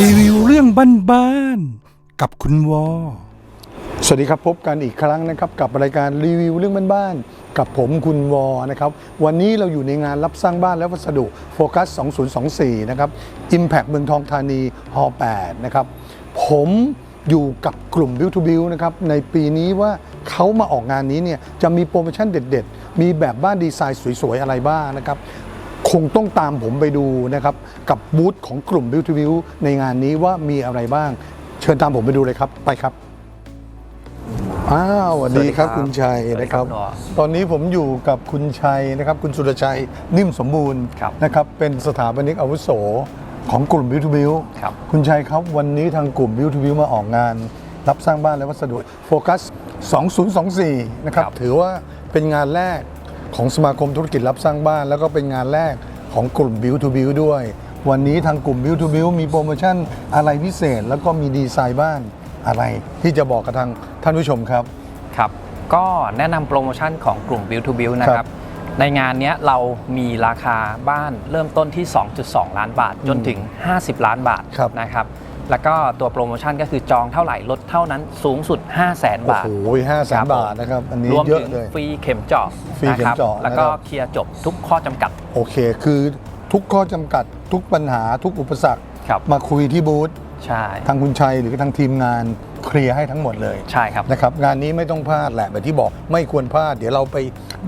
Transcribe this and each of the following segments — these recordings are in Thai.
รีวิวเรื่องบ้านๆกับคุณวอ สวัสดีครับพบกันอีกครั้งนะครับ กับรายการรีวิวเรื่องบ้านๆกับผมคุณวอนะครับ วันนี้เราอยู่ในงานรับสร้างบ้านและวัสดุโฟกัส 2024 นะครับ Impact เมืองทองธานีฮอ8นะครับ ผมอยู่กับกลุ่ม Build to Build นะครับ ในปีนี้ว่าเขามาออกงานนี้เนี่ยจะมีโปรโมชั่นเด็ด ๆ มีแบบบ้านดีไซน์สวย ๆ อะไรบ้างนะครับ คงต้องตามผมไปดูนะครับ กับบูธของกลุ่ม Build to Build ในงานนี้ว่ามีอะไรบ้าง เชิญตามผมไปดูเลยครับไปครับอ้าวสวัสดีครับ สวัสดีครับคุณชัยสวัสดีนะคครัรับบหนอตอนนี้ผมอยู่กับคุณชัยนะครับ คุณสุรชัยนิ่มสมบูรณ์ครับ นะครับ เป็นสถาปนิกอาวุโสของกลุ่มบิวทูบิวครับ คุณชัยครับ วันนี้ทางกลุ่มบิวทูบิวมาออกงาน รับสร้างบ้านและวัสดุโฟกัส 2024 นะครับ ครับ ถือว่าเป็นงานแรก ของสมาคมธุรกิจรับสร้างบ้าน แล้วก็เป็นงานแรกของกลุ่มบิวทูบิวด้วย วันนี้ทางกลุ่มบิวทูบิวมีโปรโมชั่นอะไรพิเศษ แล้วก็มีดีไซน์บ้านอะไร ที่จะบอกกับทางท่านผู้ชมครับ ครับ ก็แนะนำโปรโมชั่นของกลุ่ม Build to Build นะคครัรับบในงานเนี้ยเรามีราคาบ้านเริ่มต้นที่ 2.2 ล้านบาทจนถึง 50 ล้านบาทครับนะครับ แล้วก็ตัวโปรโมชั่นก็คือจองเท่าไหร่ลดเท่านั้นสูงสุด 5 0 0 0 0 0โอ้บาทโหห้าแสครันบบาทนะครับ อันนี้รวมเยถึอะงเลย ฟรีเข็มเจาะฟรีเข็มเจาะนะครับ แล้วก็นะครับเคลียร์จบทุกข้อจำกัด โอเค คือทุกข้อจำกัดทุกปัญหาทุกอุปสรรค ครับ มาคุยที่บูธใช่ทางคุณชัยหรือทางทีมงานเคลียร์ให้ทั้งหมดเลย ใช่ครับ นะครับงานนี้ไม่ต้องพลาดแหละแบบที่บอกไม่ควรพลาด เดี๋ยวเราไป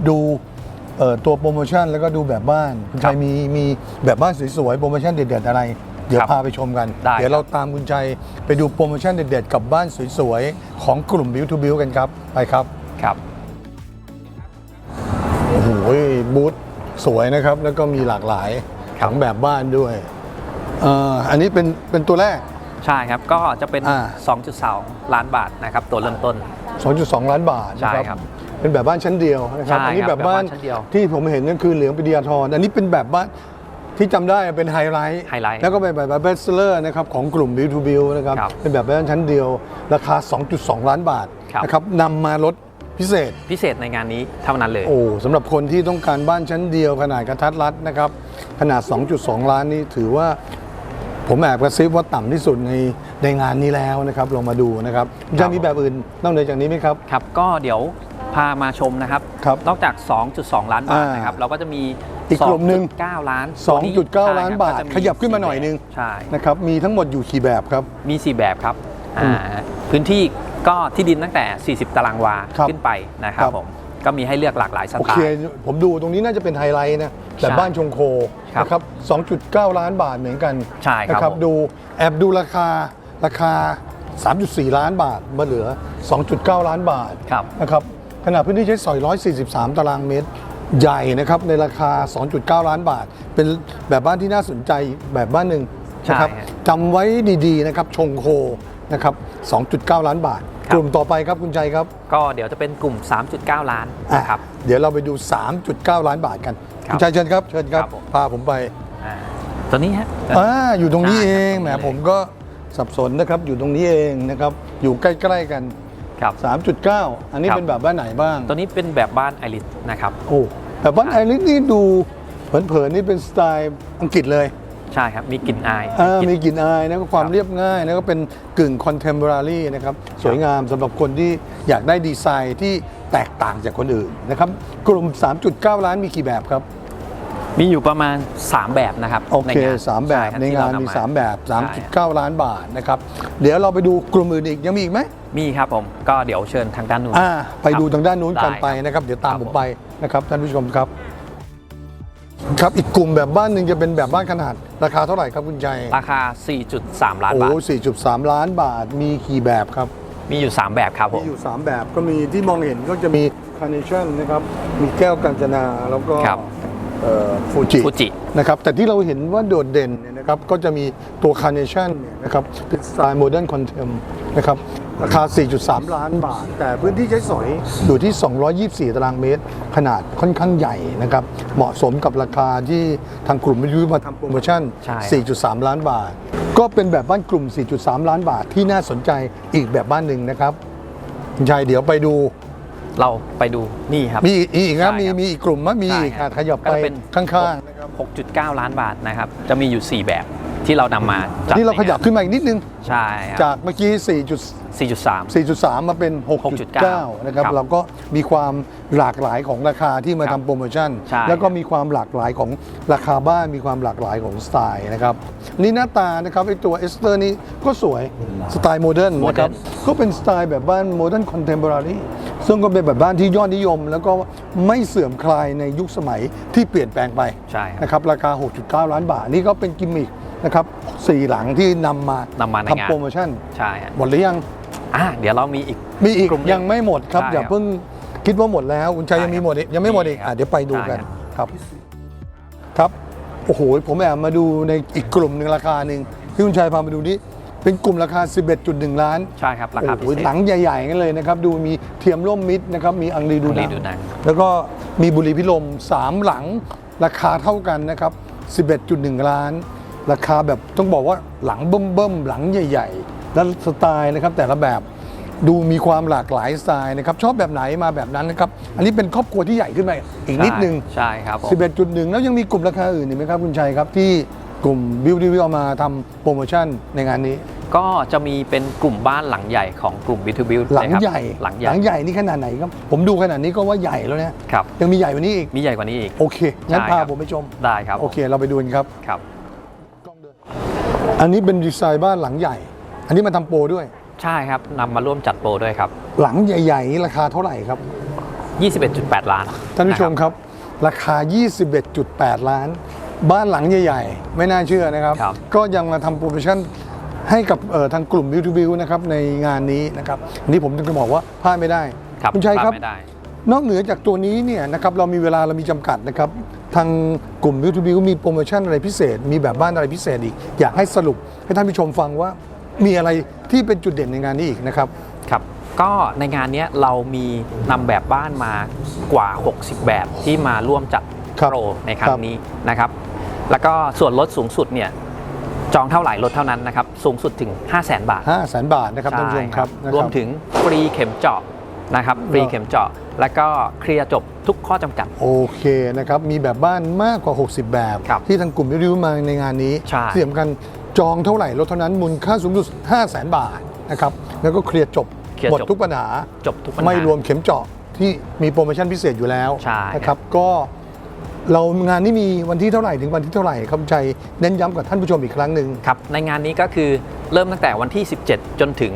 ดูเอ่อตัวโปรโมชั่นแล้วก็ดูแบบบ้านคุณชัยมีมีแบบบ้านสวยๆโปรโมชั่นเด็ดๆอะไร เดี๋ยวครับพาไปชมกัน ได้ เดี๋ยวเราตามคุณชัยไปดูโปรโมชั่นเด็ดๆ กับบ้านสวยๆ ของกลุ่ม Build to Build กันครับ ไปครับ ครับ โอ้โหบูธสวยนะครับ แล้วก็มีหลากหลายครัขบ องแบบบ้านด้วยเอ่ออันนี้เป็นเป็นตัวแรก ใช่ครับ ก็จะเป็น อ่า 2.2 ล้านบาทนะครับ ตัวเริ่มต้น 2.2 ล้านบาทนะใช่คครัรับบเป็นแบบบ้านชั้นเดียวนะครับใช่อันี้ครับแบบบ้านแบบบ้านชั้นเดียว ที่ผมเห็นนั่นคือเหลืองปริยาธรอันนี้เป็นแบบบ้าน ที่จำได้เป็นไฮไลท์ไฮไลท์แล้วก็เป็นแบบเบสเลอร์นะครับของกลุ่ม Build to Build นะครับ ครับเป็นแบบบ้านชั้นเดียว ราคา 2.2 ล้านบาทครับ นะครับนำมาลดพิเศษ พิเศษในงานนี้เท่านั้นเลย โอ้สำหรับคนที่ต้องการบ้านชั้นเดียวขนาดกระทัดรัดนะครับ ขนาด 2.2 ล้านนี่ถือว่า ผมแอบกระซิบว่าต่ำที่สุดในในงานนี้แล้วนะครับ ลองมาดูนะครับครัจะบมีแบบอื่นนอกเหนือจากนี้ไหมครับ ครับก็เดี๋ยวพามาชมนะครับ ครับนอกจาก 2.2 ล้านบาทอ่านนะครับเราก็จะมี อีกกลุ่มหนึ่ง2.9 ล้านตัวนี้2.9ใช่ล้านครับบาทก็จะมีขยับขึ้นมาหน่อยนึงใช่นะครับมีทั้งหมดอยู่กี่แบบครับ มี 4 แบบครับอืมอ่าพื้นที่ก็ที่ดินตั้งแต่ 40 ตารางวาครับขึ้นไปนะครับครับผมก็มีให้เลือกหลากหลายสโอไตเคล์ผมดูตรงนี้น่าจะเป็นไฮไลท์นะแบบใช่บ้านชงโคครับนะครับ 2.9 ล้านบาทเหมือนกันใช่ครับนะผมดูแอบดูราคาราคา 3.4 ล้านบาทมาเหลือ 2.9 ล้านบาทครับนะครับขนาดพื้นที่ใช้สอย 143 ตารางเมตร ใหญ่นะครับในราคา 2.9 ล้านบาท เป็นแบบบ้านที่น่าสนใจแบบบ้านหนึ่งนะครับใช่ฮะ จำไว้ดีๆนะครับชงโคนะครับ 2.9 ล้านบาทครับกลุ่มต่อไปครับคุณชัยครับก็เดี๋ยวจะเป็นกลุ่ม 3.9 ล้านนะครับอะเดี๋ยวเราไปดู 3.9 ล้านบาทกันครับคุณชัยเชิญครับเชิญครับครับผม พาผมไปอ่าตัวนี้ฮะ อ่าอยู่ตรงนี้ใช่เอครับงตรงนี้แหมเลยผมก็สับสนนะครับอยู่ตรงนี้เองนะครับอยู่ใกล้ ๆ กัน ครับ 3.9 อันนี้ครับ เป็นแบบบ้านไหนบ้างตัวนี้เป็นแบบบ้านไอริสนะครับ โอ้แบบบ้านไอริสนี่ดูเผินๆนี่เป็นสไตล์อังกฤษเลยใช่ครับ มีกลิ่นอายอ่าลิ่นมีกลิ่นอายนะก็ความครับเรียบง่ายนะก็เป็นกึ่งคอนเทม p o r a r y นะครับ สวยงามสำหรับคนที่อยากได้ดีไซน์ที่แตกต่างจากคนอื่นนะครับ กลุ่ม 3.9 ล้านมีกี่แบบครับ มีอยู่ประมาณ 3 แบบนะครับโอเคในงานสามแบบช่ครับในที่งานเรมีำ 3 แบบใช่3.9 ล้านบาทนะครับ เดี๋ยวเราไปดูกลุ่มอื่นอีกยังมีอีกไหม มีครับผมก็เดี๋ยวเชิญทางด้านนู้นอ่าไปดูทางด้านนู้นกันได้ไปนะครับ เดี๋ยวตามครับผมผมไปนะครับท่านผู้ชมครับ ครับอีกกลุ่มแบบบ้านหนึ่งจะเป็นแบบบ้านขนาด ราคาเท่าไหร่ครับคุณชัยราคา 4.3 ล้านโอ้บาทสี่จุดสามล้านบาทมีกี่แบบครับ มีอยู่ 3 แบบครับผมีมอยู่ 3 แบบก็มีที่มองเห็นก็จะมีคาร์เนชั่นนะครับมีแก้วกัญจนาแล้วก็ครับฟูจิฟูจินะครับแต่ที่เราเห็นว่าโดดเด่นเนี่ยนะครับก็จะมีตัวคาร์เนชั่นเนี่ยนะครับเป็นสไตล์โมเดิร์นคอนเทมนะครับ ราคา 4.3 ล้านบาท แต่พื้นที่ใช้สอยอยู่ที่ 224 ตารางเมตร ขนาดค่อนข้างใหญ่นะครับ เหมาะสมกับราคาที่ทางกลุ่มวิทยุมาทำโปรโมชั่น ใช่ 4.3 ล้านบาท ก็เป็นแบบบ้านกลุ่ม 4.3 ล้านบาทที่น่าสนใจอีกแบบบ้านหนึ่งนะครับคุณชายเดี๋ยวไปดู เราไปดูนี่ครับ มีอีกอีกนะใช่มีครับมีอีกกลุ่มมั้ยมีอีกใช่ครัอะบขยับไปก็เป็น ข้างๆนะครับ6.9 ล้านบาทนะครับ จะมีอยู่ 4 แบบ ที่เรานำมาจัดนี่เราขยับใงขึ้นมาอีกนิดนึง ใช่ครับจากเมื่อกี้4.3 4 4.3 มาเป็น6.9นะครับครับเราก็มีความหลากหลายของราคาที่มาครับทำโปรโมชั่น ใช่แล้วก็มีความหลากหลายของราคาบ้านมีความหลากหลายของสไตล์นะครับนี่หน้าตานะครับไอตัวเอสเตอร์นี่ก็สวยสไตล์โมเดิร์นนะครับก็เป็นสไตล์แบบบ้านโมเดิร์นคอนเทม p o รารีซึ่งก็เป็นแบบบ้านที่ยอดนิยม แล้วก็ไม่เสื่อมคลายในยุคสมัยที่เปลี่ยนแปลงไปใช่ครับ นะครับราคา 6.9 ล้านบาทนี่ก็เป็นกิมมิค นะครับสี่หลังที่นำมานำมาในงาน ทำโปรโมชั่นใช่ฮะหมดหรือยัง อะเดี๋ยวเรามีอีก มีอีกกลุ่มยังไม่หมดครับ ใช่อย่าครับเพิ่งคิดว่าหมดแล้วคุณชัยใช่ยังมีครับหมดอีกยังไม่หมดอีกมีครับอะเดี๋ยวไปดูกันใช่ ครับ ครับโอ้โหผมแอบมาดูในอีกกลุ่มหนึ่งราคาหนึ่งที่คุณชัยพามาดูนี่เป็นกลุ่มราคา 11.1 ล้านใช่ครับราคาพิโอ้เศโหษหลังใหญ่ๆกันเลยนะครับ ดูมีเทียมร่มมิดนะครับมีอังรีดูอังรีนัง ดูหนัง แล้วก็มีบุหรีพิลม3หลังราคาเท่ากันนะครับ 11.1 ล้าน ราคาแบบต้องบอกว่าหลังเบิ่มๆหลังใหญ่ ๆ แล้วสไตล์นะครับแต่ละแบบดูมีความหลากหลายสไตล์นะครับชอบแบบไหนมาแบบนั้นนะครับอันนี้เป็นครอบครัวที่ใหญ่ขึ้นไปอีกนิดนึงใช่ครับผม11.1 แล้วยังมีกลุ่มราคาอื่นอีกไหมครับคุณชัยครับที่กลุ่มบิวดีวิวเอามาทำโปรโมชั่นในงานนี้ ก็จะมีเป็นกลุ่มบ้านหลังใหญ่ของกลุ่ม B2B หลังใหญ่หลังใหหญ่ลังใหญ่นี่ขนาดไหนครับ ผมดูขนาดนี้ก็ว่าใหญ่แล้วเนี่ยครับยังมีใหญ่กว่านี้อีกมีใหญ่กว่านี้อีกโอเคงั้นใช่พาครับผมไปชมได้ครับโอเคเราไปดูกันครับครับ อันนี้เป็นดีไซน์บ้านหลังใหญ่ อันนี้มาทำโปรด้วย ใช่ครับนำมาร่วมจัดโปรด้วยครับ หลังใหญ่ๆนี่ราคาเท่าไหร่ครับ 21.8 ล้านท่านผู้ชมะครับ ราคา 21.8 ล้าน บ้านหลังใหญ่ ๆ ไม่น่าเชื่อนะครับ ครับ ก็ยังมาทำโปรโมชั่นให้กับเอ่อทางกลุ่ม View to View นะครับในงานนี้นะครับอันนี้ผมจะบอกว่าพลาดไม่ได้ครับคุณชัยครับ พลาดไม่ได้ นอกเหนือจากตัวนี้เนี่ยนะครับเรามีเวลาเรามีจำกัดนะครับ ทางกลุ่ม View to View มีโปรโมชั่นอะไรพิเศษ มีแบบบ้านอะไรพิเศษอีก อยากให้สรุปให้ท่านผู้ชมฟังว่ามีอะไรที่เป็นจุดเด่นในงานนี้อีกนะครับครับก็ในงานเนี้ยเรามีนำแบบบ้านมากว่า 60 แบบที่มาร่วมจัดครับโปรในครั้ครังบนี้นะครับ แล้วก็ส่วนลดสูงสุดเนี่ยจองเท่าไหร่ลดเท่านั้นนะครับ สูงสุดถึง 5 0 0 0 0 0 บาท 5 0 0 0 0บาทนะครับท่านผู้ชมครับนะคบรวมถึงฟรีเข็มเจาะนะครับ ฟรีเข็มเจาะ แล้วก็เคลียร์จบทุกข้อจำกัด โอเคนะครับ มีแบบบ้านมากกว่า 60 แบบ ครับที่ทางกลุ่มรีวิวมาในงานนี้ใช่ ที่สำคัญจองเท่าไหร่ลดเท่านั้นมูลค่าสูงสุด 5 0 0 0 0 0 บาทนะครับแล้วก็เคลียร์จบเคลียร์หมดจบทุกปัญหา จบทุกปัญหาไม่รวมเข็มเจาะที่มีโปรโมชั่นพิเศษอยู่แล้วใช่ นะครับก็ เรางานนี้มีวันที่เท่าไหร่ถึงวันที่เท่าไหร่ครับคุณชัยเน้นย้ำกับท่านผู้ชมอีกครั้งหนึ่งครับในงานนี้ก็คือเริ่มตั้งแต่วันที่ 17 จนถึง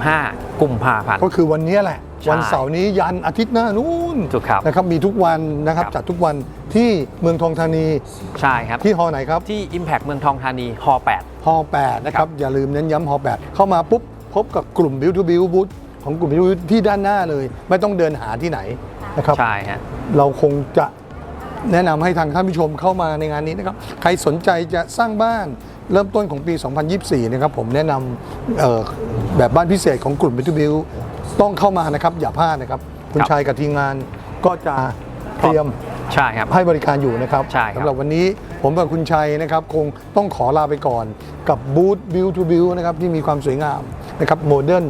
25 กุมภาพันธ์ก็คือวันนี้แหละใช่วันเสาร์นี้ยันอาทิตย์หน้านู้นถูกครับนะครับมีทุกวันนะครับครับจัดทุกวันที่เมืองทองธานีใช่ครับที่ฮอไหนครับที่ Impact เมืองทองธานีฮ8ฮอ8นะครับอย่าลืมเน้นย้ำฮอ8เข้ามาปุ๊บพบกับกลุ่ม Build to Build บูธของกลุ่ม Build to Build ที่ด้านหน้าเลย ไม่ต้องเดินหาที่ไหนนะครับใช่ฮะเราคงจะ แนะนำให้ทางท่านผู้ชมเข้ามาในงานนี้นะครับใครสนใจจะสร้างบ้านเริ่มต้นของปี 2024 นะครับผมแนะนำเอ่อแบบบ้านพิเศษของกลุ่ม Build to Build ต้องเข้ามานะครับ อย่าพลาดนะครับ คุณครับชายกับทีมงานก็จะเตรียมใช่ครับให้บริการอยู่นะครับใช่ครับสำหรับวันนี้ผมกับคุณชัยนะครับ คงต้องขอลาไปก่อนกับบูธ Build to Build นะครับที่มีความสวยงามนะครับโมเดิร์น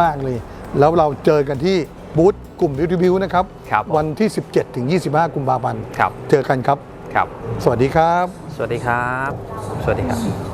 มาก ๆ เลย แล้วเราเจอกันที่ บูธกลุ่ม Build to Build นะครับ ครับวันที่ 17 ถึง 25 กุมภาพันธ์ ครับ เจอกันครับ ครับ สวัสดีครับ สวัสดีครับ สวัสดีครับ